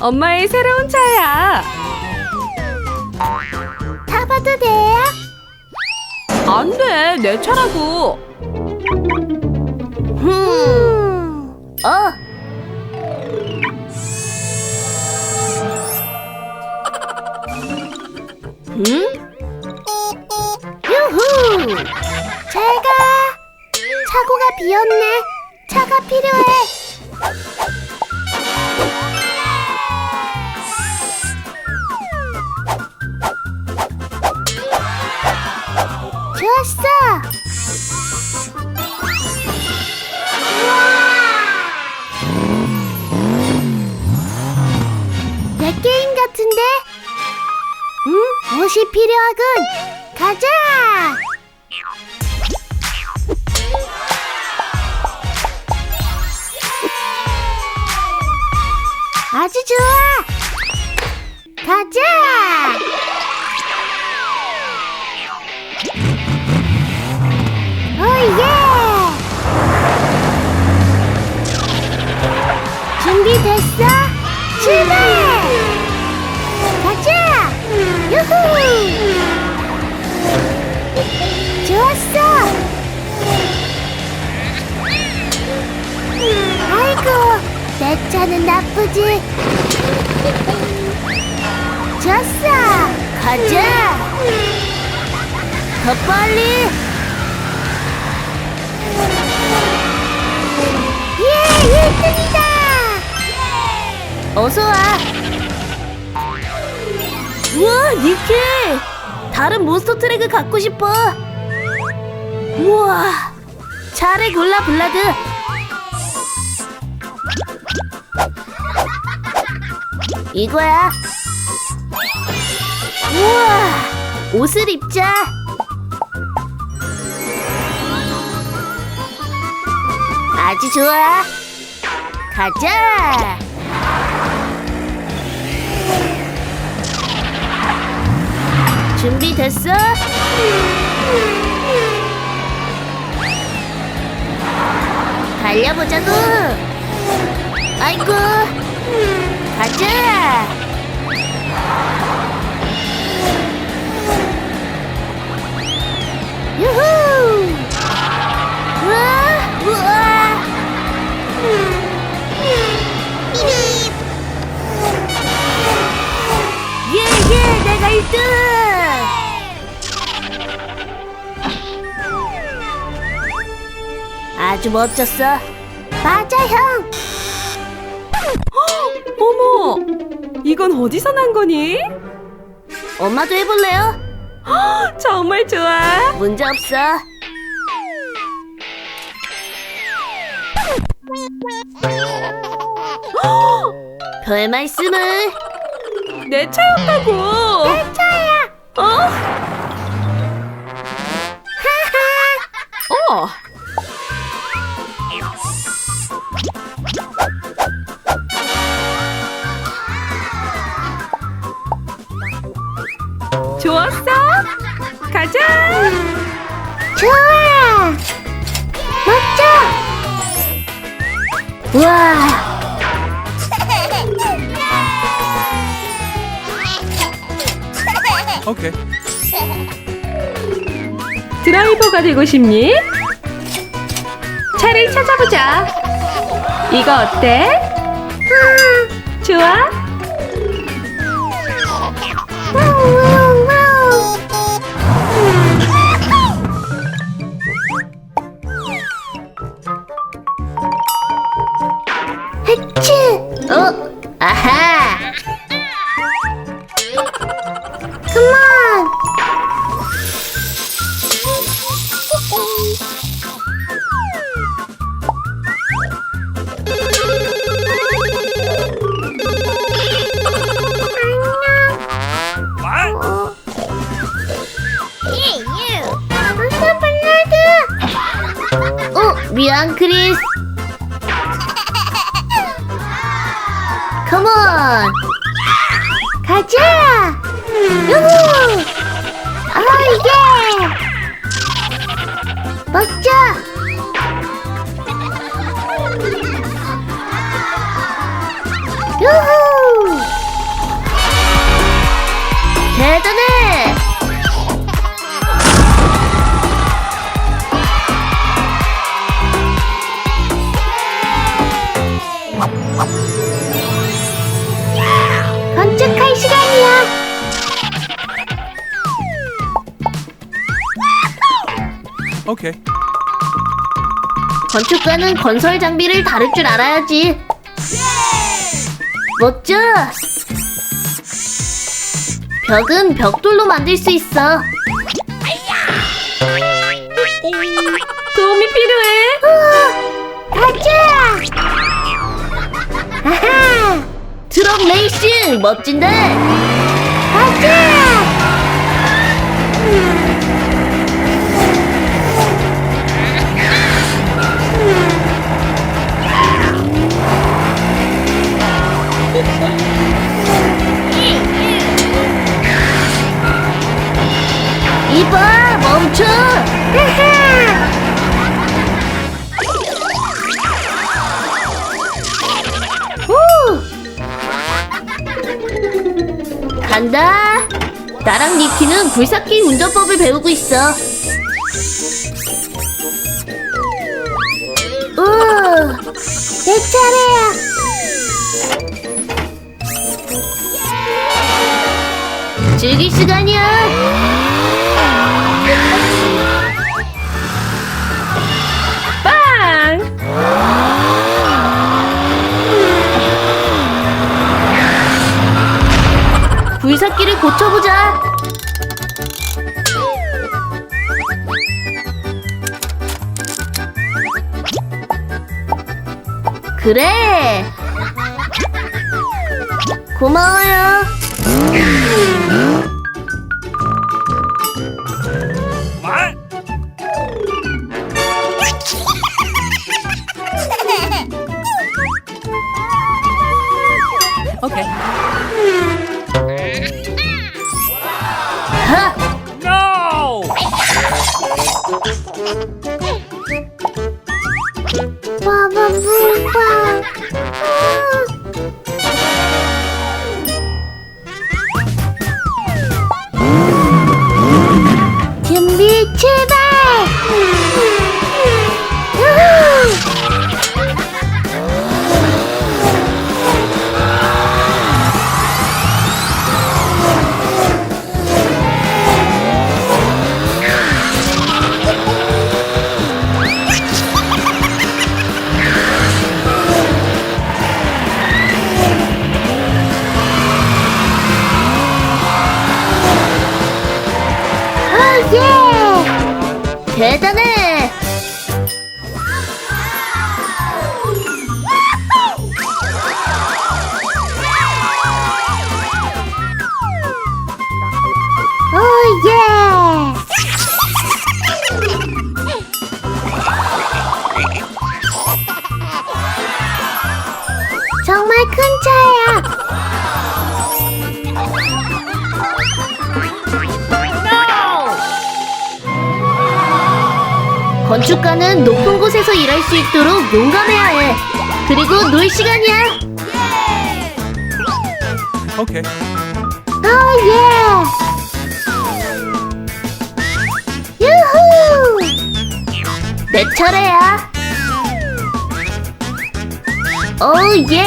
엄마의 새로운 차야. 타봐도 돼요? 안 돼, 내 차라고. 음. 어. 응? 유후! 잘 가! 차고가 비었네. 차가 필요해. 좋았어! 내 게임 같은데? 응? 옷이 필요하군. 가자! 아주 좋아! 가자! 내 차는 나쁘지? 좋았어! 가자! 더 빨리! 예, 1등이다! 어서 와! 우와, 니키! 다른 몬스터 트랙을 갖고 싶어! 우와! 차를 골라, 블라드! 이거야! 우와! 옷을 입자! 아주 좋아! 가자! 준비됐어? 달려보자고! 아이고! 가자! 유후! 우와! 우와! 예, 예, 내가 1등! 아주 멋졌어. 맞아, 형. 어머, 이건 어디서 난 거니? 엄마도 해볼래요? 정말 좋아. 문제 없어. 별 말씀을. 내 차였다고. 내 차야. 어? 어. 좋았어? 가자. 좋아. 멋져. 우와. Okay. 드라이버가 되고 싶니? 차를 찾아보자. 이거 어때? 좋아? Bilang Chris. Come on. 가 자. 유 후. 아 이 게. 먹 자. 유 후. 대단 해. Okay. 건축가는 건설 장비를 다룰 줄 알아야지. 멋져! 벽은 벽돌로 만들 수 있어. 도움이 필요해? 가자! 아하! 트럭 레이싱 멋진데? 간다. 나랑 니키는 굴삭기 운전법을 배우고 있어. 우, 내 차례야. 즐길 시간이야. 굴삭기를 고쳐보자. 그래. 고마워요. 대단해! 건축가는 높은 곳에서 일할 수 있도록 용감해야 해. 그리고 놀 시간이야. Okay. 오 예. 유후. 내 차례야. 오 예.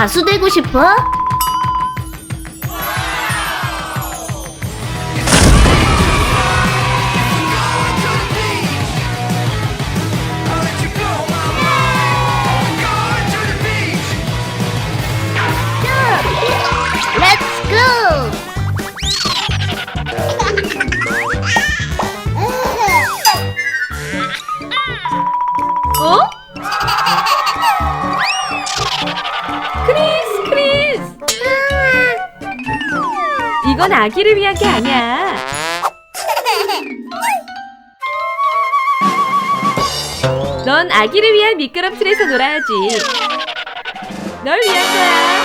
가수 되고 싶어? 게 아니야. 넌 아기를 위한 미끄럼틀에서 놀아야지. 널 위한 거야.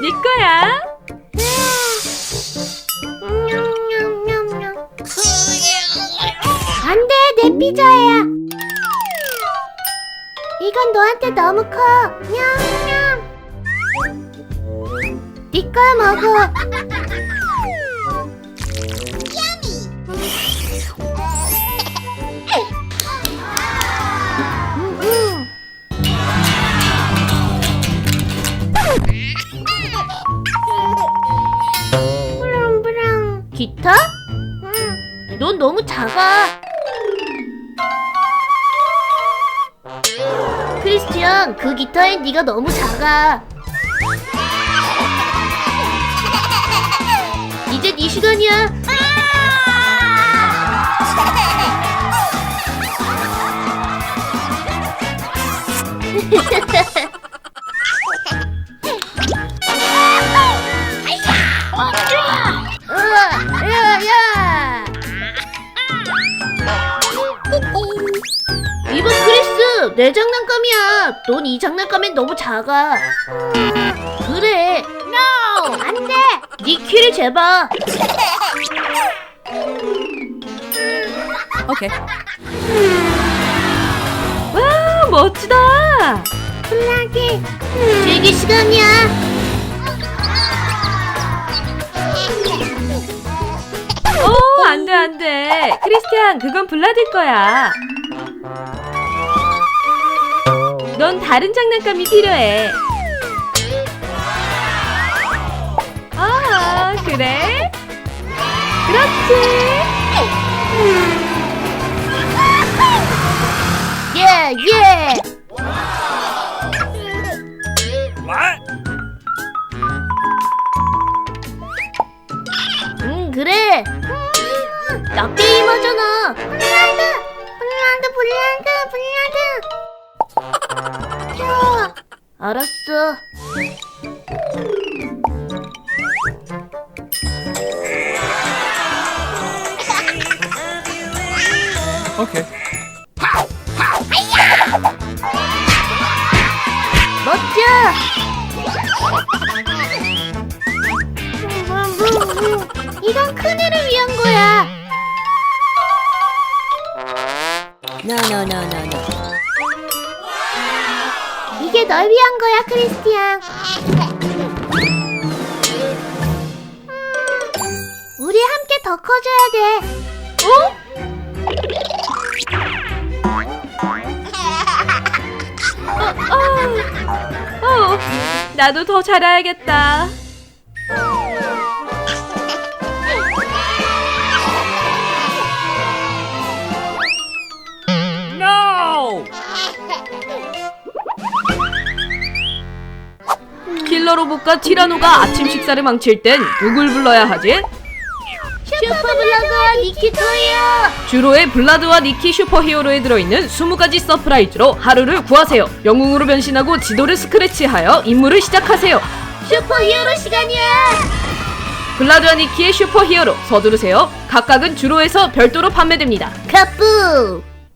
네 거야. 이건 너한테 너무 커. 냠냠. 네걸 먹어. 음, 음. 기타? 응. 넌 너무 작아. 크리스티안, 그 기타엔 네가 너무 작아. 이제 네 시간이야. 넌 이 장난감엔 너무 작아. 그래. No, 안 돼. 네 키를 재봐. Okay. 와, 멋지다. 플라기. 즐길 시간이야. 어, 안 돼, 안 돼. 크리스티안, 그건 블라드일 거야. 넌 다른 장난감이 필요해. 아, 그래? 그렇지. 예, 예. 응, 그래. 나 게임하잖아. 블라드, 블라드, 블라드, 블라드. 좋아. 알았어. Okay. 나도 더. No! 킬러 로봇과 티라노가 아침 식사를 망칠 땐 누굴 불러야 하지? 슈퍼 블라드 니키토예요. 주로의 블라드와 니키 슈퍼히어로에 들어있는 20가지 서프라이즈로 하루를 구하세요. 영웅으로 변신하고 지도를 스크래치하여 임무를 시작하세요. 슈퍼히어로 시간이야. 블라드와 니키의 슈퍼히어로 서두르세요. 각각은 주로에서 별도로 판매됩니다. 카푸.